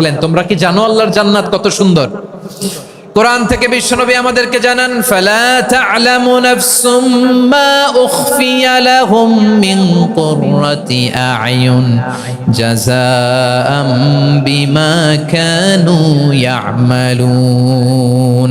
বলেন, তোমরা কি জানো আল্লাহর জান্নাত কত সুন্দর? কোরআন থেকে বিশ্বনবী আমাদেরকে জানান, ফালা তা'লামু নাফসুম মা উখফিয়া লাহুম মিন কুররাতি আ'য়ুন জাযাআম বিমা কানু ইয়া'মালুন।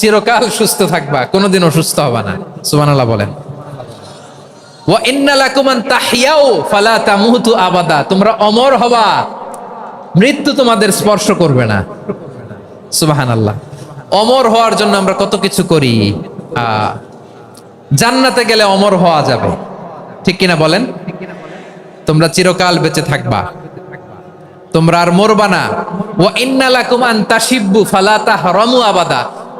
চিরকাল সুস্থ থাকবা কোনোদিন অসুস্থ হবা না। সুবহানাল্লাহ বলেন। ওয়া ইন্না লাকুম আন তাহইয়াও ফালা তামুতু আবাদা। তোমরা অমর হবা, মৃত্যু তোমাদের স্পর্শ করবে না। সুবহানাল্লাহ। অমর হওয়ার জন্য আমরা কত কিছু করি। জান্নাতে গেলে অমর হওয়া যাবে। ঠিক কিনা বলেন? তোমরা চিরকাল বেঁচে থাকবা। তোমরা আর মরবা না। ওয়া ইন্না লাকুম আন তাশিব্বু, ফালা তাহরামু আবাদা।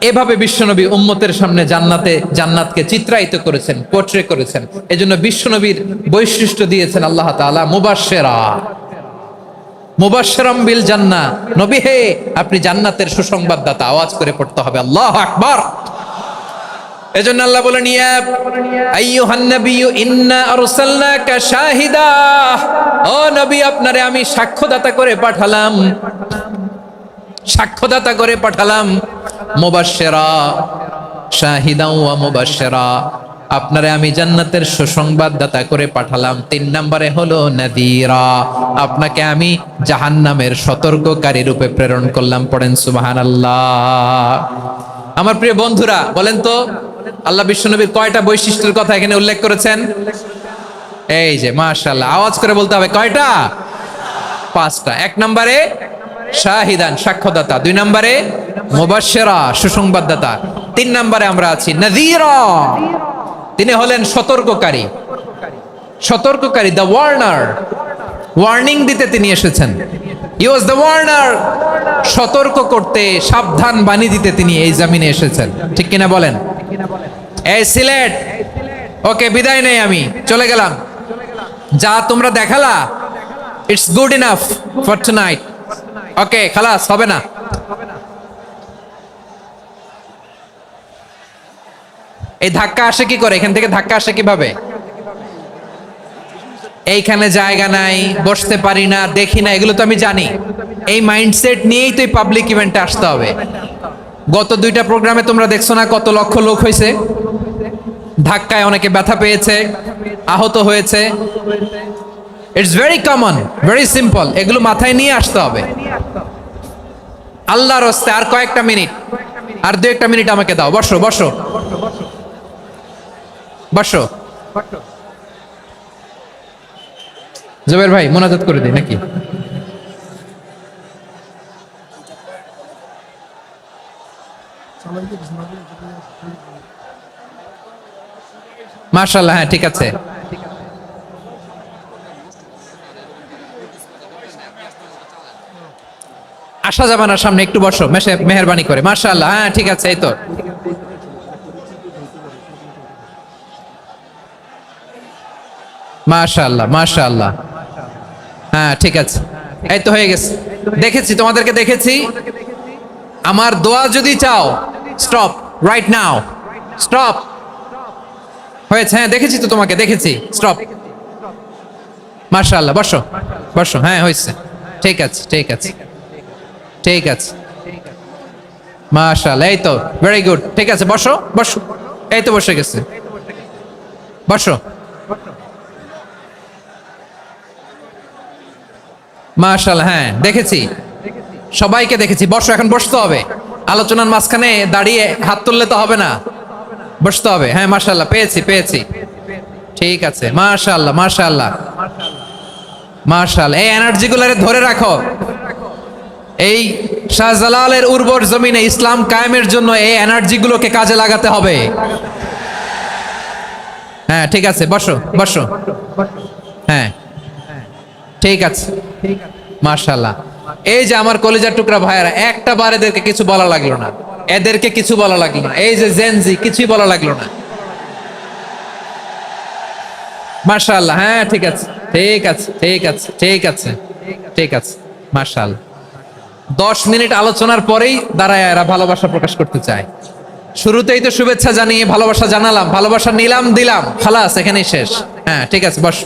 এভাবে বিশ্বনবী উম্মতের সামনে জান্নাতে, জান্নাতকে চিত্রায়িত করেছেন পোট্রে করেছেন। এজন্য বিশ্বনবীর বৈশিষ্ট্য দিয়েছেন আল্লাহ তাআলা, মুবাশশিরা। মুবাশশিরাম বিল জান্নাহ। নবী হে, আপনি জান্নাতের সুসংবাদদাতা, আওয়াজ করে পড়তে হবে। আল্লাহু আকবার। এজন্য আল্লাহ বলেন, ইয়া আইয়ুহান নাবিয়্যু, ইন্না আরসালনাকা শাহিদা। ও নবী, আপনারে আমি সাক্ষ্যদাতা করে পাঠালাম। সাক্ষ্যদাতা করে পাঠালাম। মুবাশশিরা, শাহিদাও ওয়া মুবাশশিরা। আপনারে আমি জান্নাতের সুসংবাদদাতা করে পাঠালাম। তিন নম্বরে হলো নাদিরা। আপনাকে আমি জাহান্নামের সতর্ককারী রূপে প্রেরণ করলাম। পড়েন সুবহানাল্লাহ। আমার প্রিয় বন্ধুরা, বলেন তো, আল্লাহ বিশ্বনবীর কয়টা বৈশিষ্ট্যের কথা এখানে উল্লেখ করেছেন? এই যে, মাশাআল্লাহ, আওয়াজ করে বলতে হবে, কয়টা? পাঁচটা। এক নম্বরে, শাহিদান, সাক্ষ্যদাতা। দুই নম্বরে মুবাশশিরা, সুসংবাদদাতা। তিন নম্বরে আমরা আছি, নাযীরা। তিনি হলেন সতর্ককারী। সতর্ককারী, দ্য ওয়ার্নার। ওয়ার্নিং দিতে তিনি এসেছেন। He was the warner. সতর্ক করতে, সাবধান বাণী দিতে তিনি এই জামিনে এসেছেন। ঠিক কিনা বলেন? এই সিলেট। ওকে, বিদায় নেই আমি, চলে গেলাম। যা তোমরা দেখালা it's good enough for tonight okay, খালাস, হবে না। এই ধাক্কা আসে কি করে? এখান থেকে ধাক্কা আসে কীভাবে? এইখানে জায়গা নাই, বসতে পারি না, দেখি না, এগুলো তো আমি জানি। এই মাইন্ডসেট নিয়েই তো এই পাবলিক ইভেন্টে আসতে হবে। গত দুইটা প্রোগ্রামে তোমরা দেখছ না কত লক্ষ লোক হয়েছে? ধাক্কায় অনেকে ব্যথা পেয়েছে, আহত হয়েছে। It's very common very simple এগুলো মাথায় নিয়ে আসতে হবে। আল্লাহর হস্তে আর কয়েকটা মিনিট, আর দু একটা মিনিট আমাকে দাও, বসো বসো। বসো। জবের ভাই, মোনাজাত করে দিই নাকি? মার্শাল্লাহ হ্যাঁ ঠিক আছে। আসা যাবে না সামনে একটু বসো মেহরবানি করে। মার্শাল্লাহ হ্যাঁ ঠিক আছে, এই তো। মাশাআল্লাহ মাশাল্লাহ হ্যাঁ ঠিক আছে। এই তো হয়ে গেছে। দেখেছি, তোমাদেরকে দেখেছি। আমার দোয়া যদি চাও স্টপ রাইট নাও স্টপ হয়েছে হ্যাঁ দেখেছি তো তোমাকে, দেখেছি স্টপ মাশাআল্লাহ, বসো বসো হ্যাঁ হয়েছে। ঠিক আছে ঠিক আছে ঠিক আছে। মাশাআল্লাহ, এই তো ভেরি গুড ঠিক আছে, বসো বসো। এই তো বসে গেছে। বসো। মাশাল হ্যাঁ দেখেছি। সবাইকে দেখেছি। বসো, এখন বসতে হবে। আলোচনার মাঝখানে দাঁড়িয়ে হাত তুললে তো হবে না। বসতে হবে। হ্যাঁ মাশাল্লাহ পেয়েছি পেয়েছি। ঠিক আছে মাশাল্লাহ মাশাল্লাহ মাশাল এই এনার্জি গুলারে ধরে রাখো। এই শাহজালালের উর্বর জমিনে ইসলাম কায়েমের জন্য এই এনার্জি গুলোকে কাজে লাগাতে হবে। হ্যাঁ ঠিক আছে, বসো বসো। হ্যাঁ ঠিক আছে। মার্শাল্লাহ এই যে আমার কলেজার টুকরা ভাইয়েরা, একটা বার এদেরকে কিছু বলা লাগল না। এদেরকে কিছু বলা লাগল না। এই যে জেনজি কিছুই বলা লাগল না। মার্শাল্লাহ হ্যাঁ ঠিক আছে ঠিক আছে ঠিক আছে ঠিক আছে ঠিক আছে মার্শাল দশ মিনিট আলোচনার পরেই দাঁড়ায় এরা ভালোবাসা প্রকাশ করতে চায়। শুরুতেই তো শুভেচ্ছা জানিয়ে ভালোবাসা জানালাম, ভালোবাসা নিলাম, দিলাম। খালাস, এখানেই শেষ। হ্যাঁ ঠিক আছে, বস।